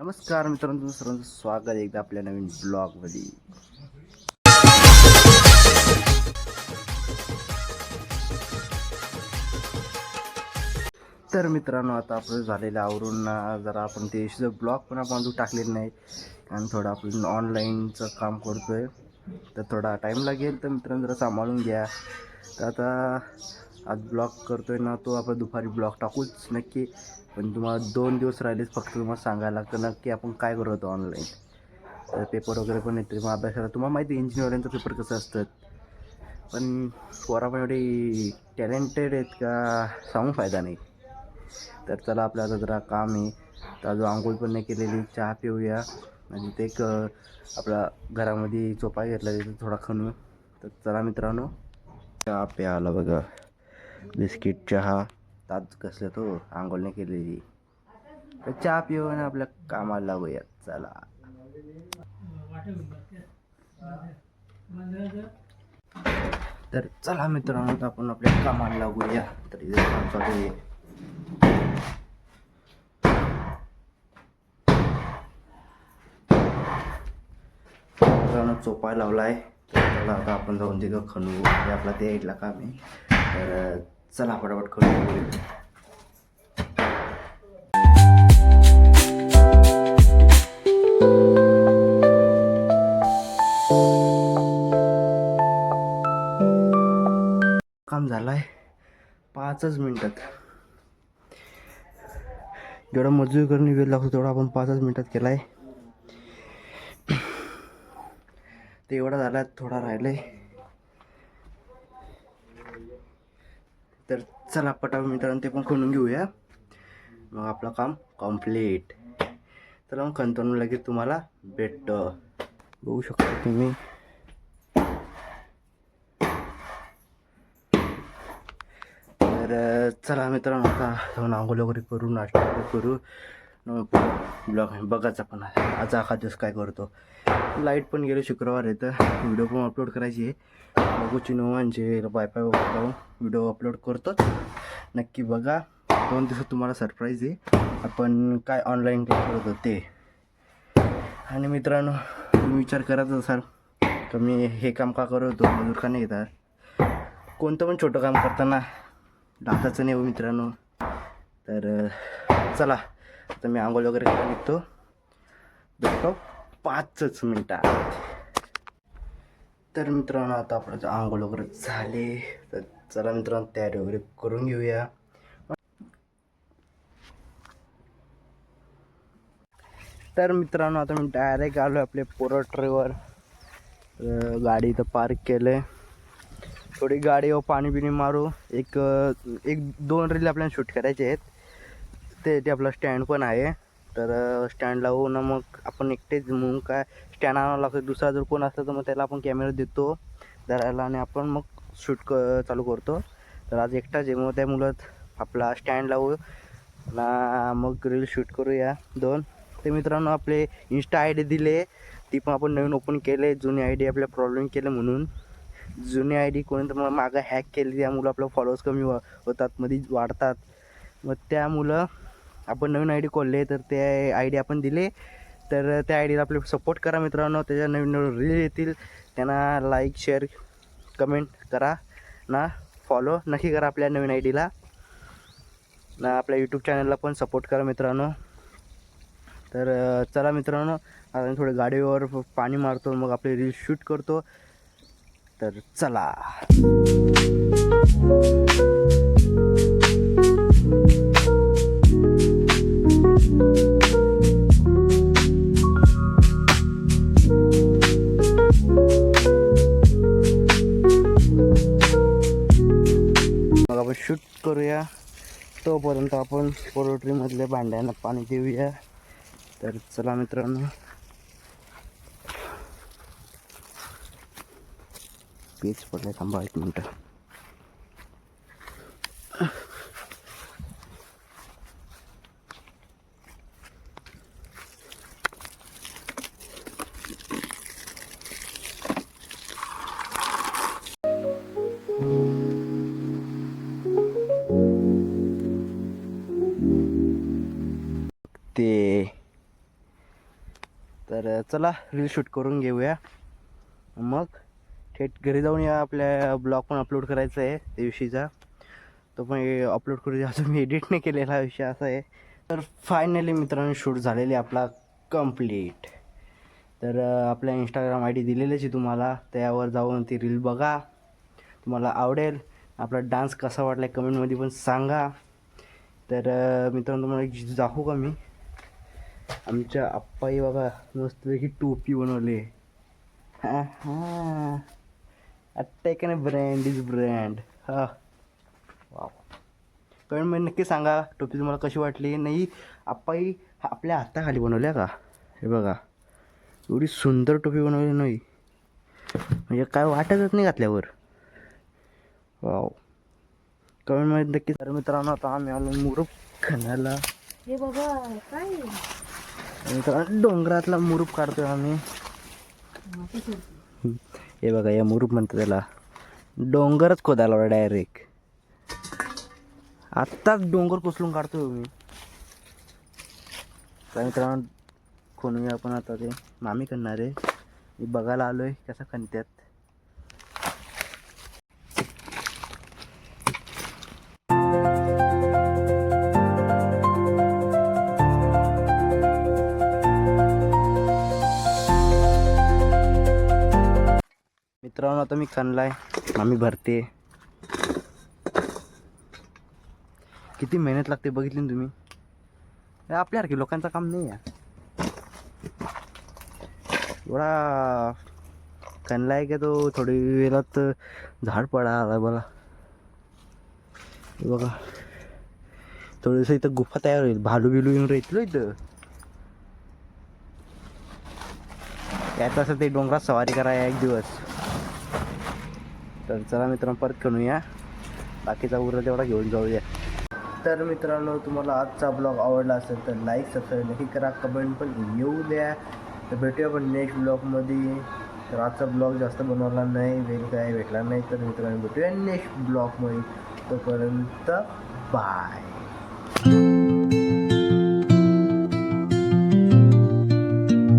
नमस्कार मित्रांनो तुमचं सर्वांचं स्वागत आहे एकदा आपल्या नवीन ब्लॉगमध्ये. तर मित्रांनो आता आपलं झालेलं आवरून जरा आपण ते ब्लॉग पण आपण अजून टाकलेलं नाही. कारण थोडं आपण ऑनलाईनचं काम करतोय. तर थोडा टाईम लागेल तर मित्रांनो जरा सांभाळून घ्या. तर आता आज ब्लॉग करतोय ना तो आपण दुपारी ब्लॉग टाकूच नक्की. पण तुम्हाला दोन दिवस राहिलेच फक्त तुम्हाला सांगायला की नक्की आपण काय करत होतो ऑनलाईन तर पेपर वगैरे पण येते मग अभ्यासाला तुम्हाला माहिती आहे इंजिनिअरिंगचं पेपर कसं असतात पण पोरा पण टॅलेंटेड आहेत का सांगून फायदा नाही. तर चला आपल्याला आता जरा काम आहे. तर अजून आंघोळ पण नाही केलेली चहा पिऊया. आणि ते एक आपला घरामध्ये चोपा घेतला तिथं थोडा खणू. तर चला मित्रांनो. चहा प्यायला बघा. बिस्किट चहा ताज कसलं तो आंघोळने केलेली. तर चहा पिऊ आपल्या कामाला लागूयात चला. तर चला मित्रांनो आपण आपल्या कामाला लागूया. तर इथे मित्रांनो चोपाय लावला आहे त्याला आता आपण जाऊन तिथं खणू. आपला ते ऐकला काम आहे. तर चला फटाफट करू. काम झालं आहे पाचच मिनटात. जेवढा मजुरी करणे वेळ लागतो तेवढा आपण पाचच मिनटात केला आहे ते एवढा झाला थोडा राहिला आहे तर चला पटापट मित्रांनो ते पण खणून घेऊया. मग आपलं काम कंप्लीट चला मग खणतो लगेच तुम्हाला भेटतं. बघू शकता तुम्ही. तर चला मित्रांनो आता जाऊन आंघोळ वगैरे करू नाश्ता वगैरे करू. ब्लॉग बघायचा पण आहे. आज आखा दिवस काय करतो? लाइट पण गेलो शुक्रवार आहे तर व्हिडिओ पण अपलोड करायची आहे. बघू चिनोवांचे वायफाय वगैरे लावून व्हिडिओ अपलोड करतोच नक्की बघा. दोन दिवसात तुम्हाला सरप्राईज आहे. आपण काय ऑनलाईन करत होते ते. आणि मित्रांनो तुम्ही विचार करत असाल तर मी हे काम का करत होतो? मजूर का नाही येतात कोणतं पण छोटं काम करताना डाकाचं नाही हो मित्रांनो. तर चला. आता मी आंघोळ वगैरे करायला निघतो भेटतो पाचच मिनटात तर मित्रांनो आता आपलं आंघोळ वगैरे झाले तर चला मित्रांनो तयारी वगैरे करून घेऊया. तर मित्रांनो आता मी डायरेक्ट आलो आपल्या पोरट्रेवर. गाडी इथं पार्क केले थोडी गाडीवर पाणी बिणी मारू. एक एक दोन रील आपल्याला शूट करायचे आहेत. ते ते आपला स्टँड पण आहे. तर स्टँड लावून मग आपण एकटेच म्हणून काय स्टँड आणावं लागतं. दुसरा जर कोण असला तर मग त्याला आपण कॅमेरा देतो. धरायला आणि आपण मग शूट क चालू करतो. तर आज एकटाच आहे. मग त्या मुलं आपला स्टँड लावू ना मग रील शूट करूया दोन. ते मित्रांनो आपले इन्स्टा आय डी दिले. ती पण आपण नवीन ओपन केले. जुनी आय डी आपल्या प्रॉब्लेम केले म्हणून. जुनी आय डी कोणी तर मग मागं हॅक केली त्यामुळं आपलं फॉलोअर्स कमी होतात मध्ये वाढतात. मग त्यामुळं आपण नवीन आय डी खोलले तर ते आय डी आपण दिले. तर त्या आय डीला आपले सपोर्ट करा मित्रांनो. त्याच्या नवीन नवीन रील येतील. त्यांना लाईक शेअर कमेंट करा. ना फॉलो नक्की करा आपल्या नवीन आय डीला ना आपल्या यूट्यूब चॅनलला पण सपोर्ट करा मित्रांनो. तर चला मित्रांनो आता थोडे थोडं गाडीवर पाणी मारतो मग आपले रील शूट करतो. तर चला. शूट करूया. तोपर्यंत आपण पोल्ट्रीमधल्या भांड्यांना पाणी देऊया. तर चला मित्रांनो. पीच पडले थांबा एक मिनटं. ते. तर चला रील शूट करून घेऊया. मग थेट घरी जाऊन या आपल्या ब्लॉग पण अपलोड करायचा आहे त्या दिवशीचा तो पण अपलोड करू अजून मी एडिट नाही केलेला विषय असा आहे. तर फायनली मित्रांनो शूट झालेली आहे आपला कंप्लीट तर आपल्या इंस्टाग्राम आय डी दिलेलीच आहे तुम्हाला. त्यावर जाऊन ती रील बघा. तुम्हाला आवडेल. आपला डान्स कसा वाटला आहे कमेंटमध्ये पण सांगा. तर मित्रांनो तुम्हाला एक दाखवू का मी? आमच्या आप्पाई बघा मस्तपैकी टोपी बनवली. आत्ता हां. नाही ब्रँड इज ब्रँड हा. वा कमेंटमध्ये नक्की सांगा टोपी तुम्हाला कशी वाटली? नाही आप्पाई आपल्या हाताखाली बनवल्या का? हे बघा. एवढी सुंदर टोपी बनवली नाही. म्हणजे काय वाटतच नाही घातल्यावर. वाव कमेंटमध्ये नक्की तर मित्रांनो. आता आम्ही आलो मुरुप खाण्याला हे बाबा काय? डोंगरातला मुरूप काढतोय आम्ही. हे बघा या मुरूप म्हणतो त्याला. डोंगरच खोदायला डायरेक्ट आत्ताच डोंगर कोसलून काढतोय मी तर मित्रांनो खोनूया आपण आता ते. मामी करणार आहे. मी बघायला आलोय कसं खणत्यात. मित्रांनो आता मी खणलाय मामी भरते. किती मेहनत लागते बघितली ना तुम्ही? आपल्यासारखी आपल्यासारखे लोकांचं काम नाही आहे एवढा खणलाय का तो थोडी वेळात झाड पडा आला बघा बघा. थोडंसं इथं गुफा तयार होईल. भालू बिलू येऊन रेतलो इथं. यात असं ते डोंगरात सवारी करायला एक दिवस. तर चला मित्रांनो परत करूया बाकीचा उरला तेवढा घेऊन जाऊया. तर मित्रांनो तुम्हाला आजचा ब्लॉग आवडला असेल तर लाईक सबस्क्राईब नक्की करा. कमेंट पण येऊ द्या. तर भेटूया पण नेक्स्ट ब्लॉगमध्ये तर आजचा ब्लॉग जास्त बनवला नाही वेळ काय भेटला नाही. तर मित्रांनो भेटूया नेक्स्ट ब्लॉगमध्ये तोपर्यंत बाय